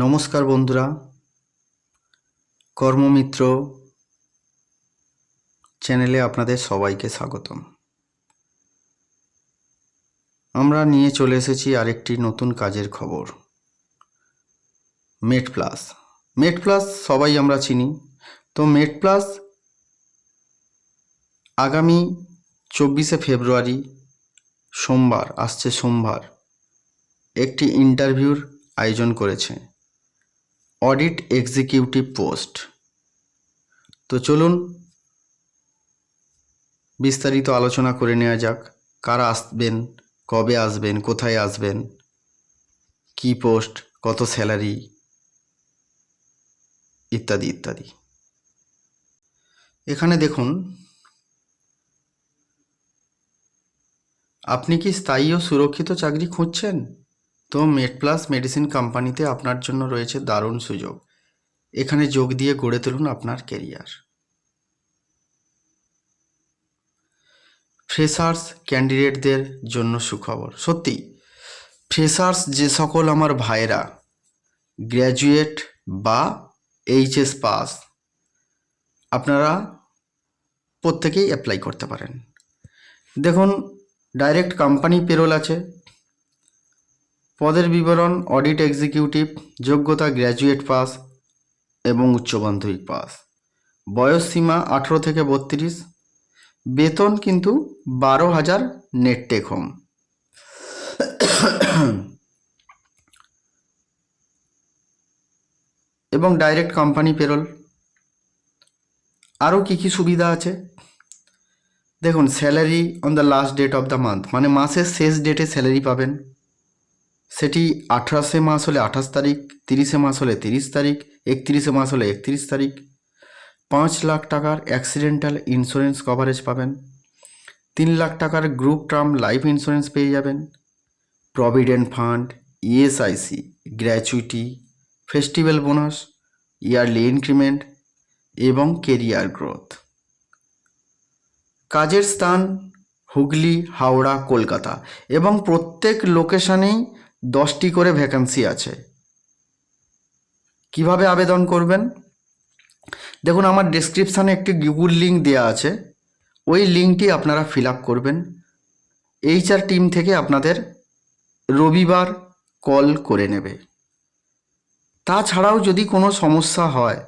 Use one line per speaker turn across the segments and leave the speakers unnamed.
নমস্কার বন্ধুরা। কর্মমিত্র চ্যানেলে আপনাদের সবাইকে স্বাগতম। আমরা নিয়ে চলে এসেছি আরেকটি নতুন কাজের খবর। মেট প্লাস মেট প্লাস সবাই আমরা চিনি। তো মেট প্লাস আগামী চব্বিশে ফেব্রুয়ারি সোমবার, আসছে সোমবার, একটি ইন্টারভিউর আয়োজন করেছে। Audit executive post. তো চলুন বিস্তারিত আলোচনা করে নেওয়া যাক। কারা আসবেন? কবে আসবেন? কোথায় আসবেন? কি পোস্ট? কত স্যালারি? ইত্যাদি ইত্যাদি। এখানে দেখুন, আপনি কি স্থায়ী ও সুরক্ষিত চাকরি খুঁজছেন? তো মেড প্লাস মেডিসিন কোম্পানিতে আপনার জন্য রয়েছে দারুণ সুযোগ। এখানে যোগ দিয়ে গড়ে তুলুন আপনার কেরিয়ার ফ্রেশার্স ক্যান্ডিডেটদের জন্য সুখবর। সত্যি ফ্রেশার্স যে সকল আমার ভাইরা গ্র্যাজুয়েট বা এইচএস পাস আপনারা প্রত্যেকেই অ্যাপ্লাই করতে পারেন। দেখুন ডাইরেক্ট কোম্পানি পেরোল আছে। বিবরণ, অডিট এক্সিকিউটিভ, যোগ্যতা গ্র্যাজুয়েট পাস এবং উচ্চ মাধ্যমিক পাস। বয়স সীমা আঠেরো থেকে বত্রিশ। বেতন কিন্তু বারো হাজার নেট টেক হোম এবং ডাইরেক্ট কোম্পানি পেরোল আরও কী কী সুবিধা আছে? দেখুন salary on the last date of the month মানে মাসের শেষ ডেটে স্যালারি পাবেন। সেটি আঠাশে মাস হলে আঠাশ তারিখ, তিরিশে মাস হলে তিরিশ তারিখ, একত্রিশে মাস হলে একত্রিশ তারিখ। পাঁচ লাখ টাকার অ্যাক্সিডেন্টাল ইন্স্যুরেন্স কভারেজ পাবেন। তিন লাখ টাকার গ্রুপ টার্ম লাইফ ইন্স্যুরেন্স পেয়ে যাবেন। Provident fund ESIC gratuity festival bonus yearly increment এবং কেরিয়ার গ্রোথ কাজের স্থান হুগলি, হাওড়া, কলকাতা এবং প্রত্যেক লোকেশনেই দশটি করে ভ্যাকান্সি আছে। কীভাবে আবেদন করবেন? দেখুন, আমার ডেসক্রিপশানে একটি গুগল লিঙ্ক দেওয়া আছে। ওই লিঙ্কটি আপনারা ফিল করবেন। এইচআর টিম থেকে আপনাদের রবিবার কল করে নেবে। তাছাড়াও যদি কোনো সমস্যা হয়,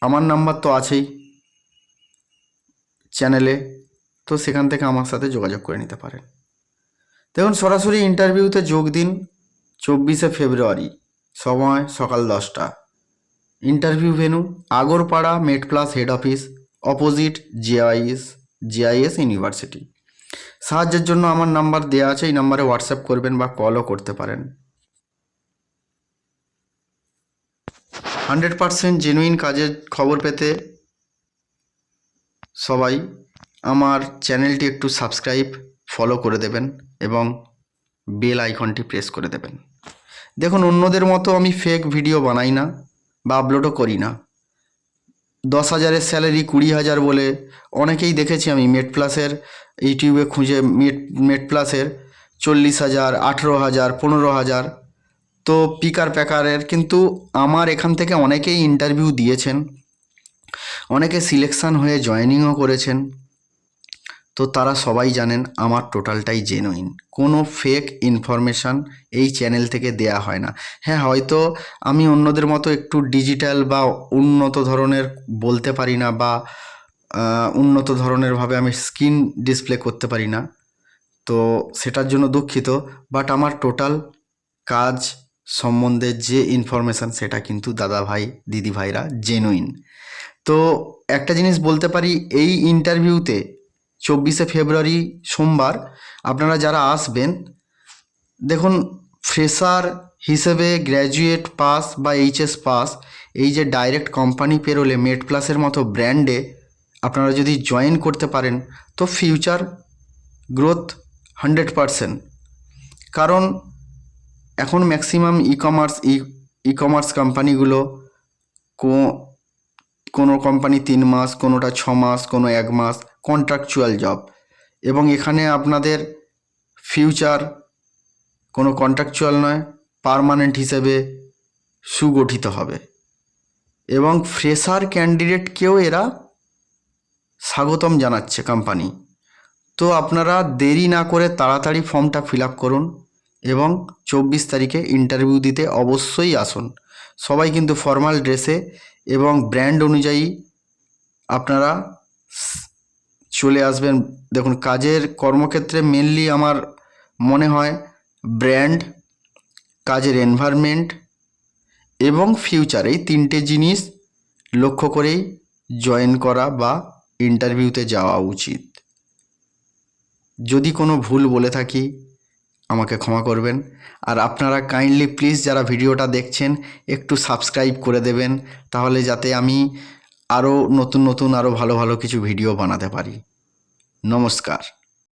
আমার নাম্বার তো আছেই চ্যানেলে তো সেখান থেকে আমার সাথে যোগাযোগ করে নিতে পারেন। দেখুন, সরাসরি ইন্টারভিউতে যোগ দিন চব্বিশে ফেব্রুয়ারি, সময় সকাল দশটা। Interview venue Agarpara met plus head office opposite GIS GIS university সাহায্যের জন্য আমার নাম্বার দেওয়া আছে, এই নাম্বারে হোয়াটসঅ্যাপ করবেন বা কলও করতে পারেন। হান্ড্রেড পারসেন্ট জেনুইন কাজের খবর পেতে সবাই আমার চ্যানেলটি একটু সাবস্ক্রাইব ফলো করে দেবেন। এবং বেল আইকনটি প্রেস করে দেবেন। দেখুন, অন্যদের মতো আমি ফেক ভিডিও বানাই না বা আপলোডও করি না। দশ হাজারের স্যালারি কুড়ি হাজার বলে অনেকেই দেখেছি আমি মেট প্লাসের ইউটিউবে খুঁজে মেট মেট প্লাসের চল্লিশ হাজার, আঠেরো হাজার, পনেরো হাজার। তো পিকার প্যাকারের কিন্তু আমার এখান থেকে অনেকেই ইন্টারভিউ দিয়েছেন। অনেকে সিলেকশান হয়ে জয়েনিংও করেছেন। তো তারা সবাই জানেন আমার টোটালটাই জেনুইন কোনো ফেক ইনফরমেশান এই চ্যানেল থেকে দেয়া হয় না। হ্যাঁ হয়তো আমি অন্যদের মতো একটু ডিজিটাল বা উন্নত ধরনের বলতে পারি না বা উন্নত ধরনেরভাবে আমি স্ক্রিন ডিসপ্লে করতে পারি না। তো সেটার জন্য দুঃখিত। বাট আমার টোটাল কাজ সম্বন্ধে যে ইনফরমেশান সেটা কিন্তু দাদা ভাই, দিদি ভাইরা জেনুইন তো একটা জিনিস বলতে পারি, এই ইন্টারভিউতে চব্বিশে ফেব্রুয়ারি সোমবার আপনারা যারা আসবেন, দেখুন, ফ্রেশার হিসেবে গ্র্যাজুয়েট পাস বা এইচএস পাস, এই যে ডাইরেক্ট কোম্পানি পেরোলে, মেড প্লাসের মতো ব্র্যান্ডে আপনারা যদি জয়েন করতে পারেন, তো ফিউচার গ্রোথ হান্ড্রেড পারসেন্ট। কারণ এখন maximum e commerce e commerce কোম্পানিগুলো কোনো কোম্পানি তিন মাস, কোনোটা ছ মাস, কোনো এক মাস কন্ট্রাকচুয়াল জব এবং এখানে আপনাদের ফিউচার কোনো কন্ট্রাকচুয়াল নয় পার্মানেন্ট হিসেবে সুগঠিত হবে। এবং ফ্রেশার ক্যান্ডিডেটকেও এরা স্বাগতম জানাচ্ছে কোম্পানি তো আপনারা দেরি না করে তাড়াতাড়ি ফর্মটা ফিল করুন এবং চব্বিশ তারিখে ইন্টারভিউ দিতে অবশ্যই আসুন। সবাই কিন্তু ফর্মাল ড্রেসে এবং ব্র্যান্ড অনুযায়ী আপনারা চলে আসবেন। দেখুন, কাজের কর্মক্ষেত্রে মেনলি আমার মনে হয় ব্র্যান্ড কাজের এনভায়রনমেন্ট এবং ফিউচার এই তিনটে জিনিস লক্ষ্য করেই জয়েন করা বা ইন্টারভিউতে যাওয়া উচিত। যদি কোনো ভুল বলে থাকি, আমাকে ক্ষমা করবেন। আর আপনারা কাইন্ডলি প্লিজ যারা ভিডিওটা দেখছেন, একটু সাবস্ক্রাইব করে দেবেন, তাহলে যাতে আমি আরও নতুন নতুন, আরও ভালো ভালো কিছু ভিডিও বানাতে পারি। নমস্কার।